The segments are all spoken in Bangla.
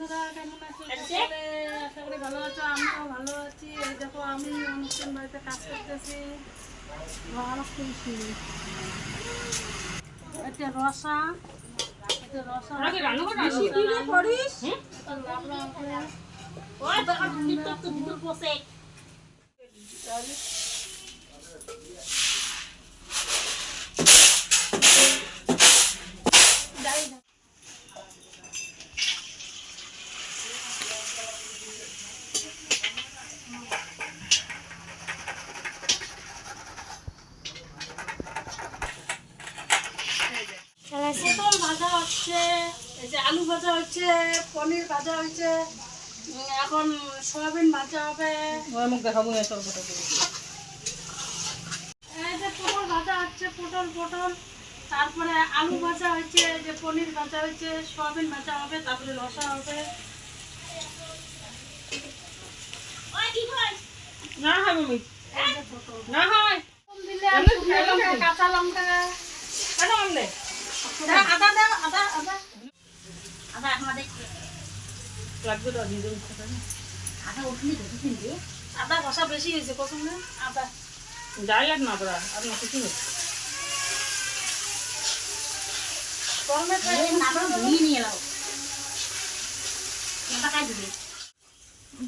বন্ধুরা কেমন আছো? আশা করি ভালো আছো আমিও ভালো আছি। এই দেখো আমি অনুষ্ঠান বাড়িতে কাজ করতেছি। এটা রসা। এটা রসা করিস হবে পটল ভাজা হচ্ছে এই যে আলু ভাজা হচ্ছে পনির ভাজা হচ্ছে এখন সয়াবিন ভাজা হবে। মুখ দেখাবো না তোর কথা এই যে পটল ভাজা হচ্ছে পটল পটল। তারপরে আলু ভাজা হচ্ছে এই যে পনির ভাজা হচ্ছে সয়াবিন ভাজা হবে তারপরে রসা হবে। না হয় মামি। না হয়। কাঁচা লঙ্কা। কেন আনলে দাও, আদা দাও আদা আদা আদা আমাদের লাগবে তো নিজের কথা আদা উঠলি বুঝেছেন যে আদা কষা বেশি হয়েছে কখন না আদা। যাই আর না বড়া আর না কিছু দিবি।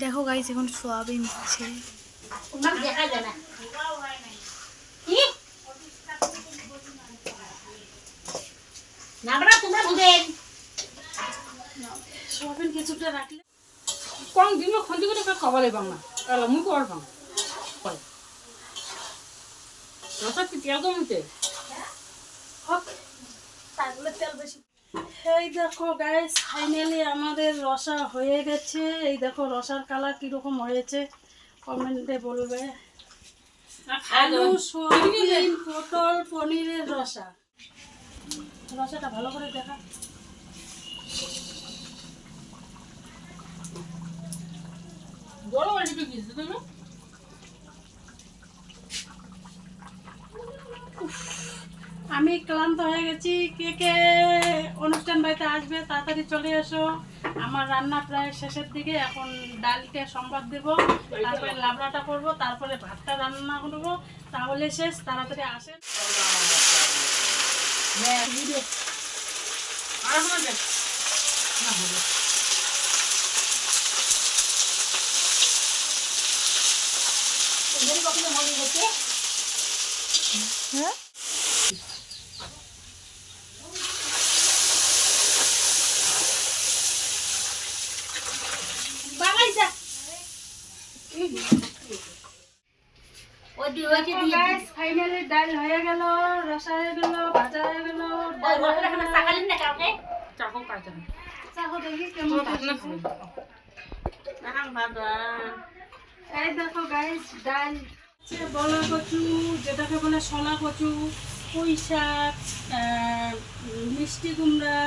দেখো গাইস এখন সোয়াবিন দিচ্ছে দেখা যায় না। সয়াবিন কিছুটা রাখলে কম দিন খন্দি করে খাবার পাং না এলা মুই রসা কি তেল কমতে তেল বেশি। এই দেখো গাইস ফাইনালি আমাদের রসা হয়ে গেছে। এই দেখো রসার কালার কীরকম হয়েছে? কমেন্টে বলবে। আলু সয়াবিন পটল পনিরের রসা। রসাটা ভালো করে দেখা। আমি ক্লান্ত হয়ে গেছি। কে কে অনুষ্ঠান বাড়িতে আসবে তাড়াতাড়ি চলে এসো। আমার রান্না প্রায় শেষের দিকে এখন ডালটা সম্বাদ দেব তারপরে লাবড়াটা করব তারপরে ভাতটা রান্না করব। তাহলে শেষ তাড়াতাড়ি আসেন। আর এখন দেখ না হবে তোমাদের কখনো মনে গেছে বাবাই যা ওই দিয়ে ওই যে দিয়ে ফাইনালি ডাল হয়ে গেল রসা হয়ে গেল ভাজা হয়ে গেল কাটে দেখি কেমন এই দেখো গাইস ডাল। বলা কচু যেটাকে বলে শলা কচু পুঁই শাক মিষ্টি কুমড়া।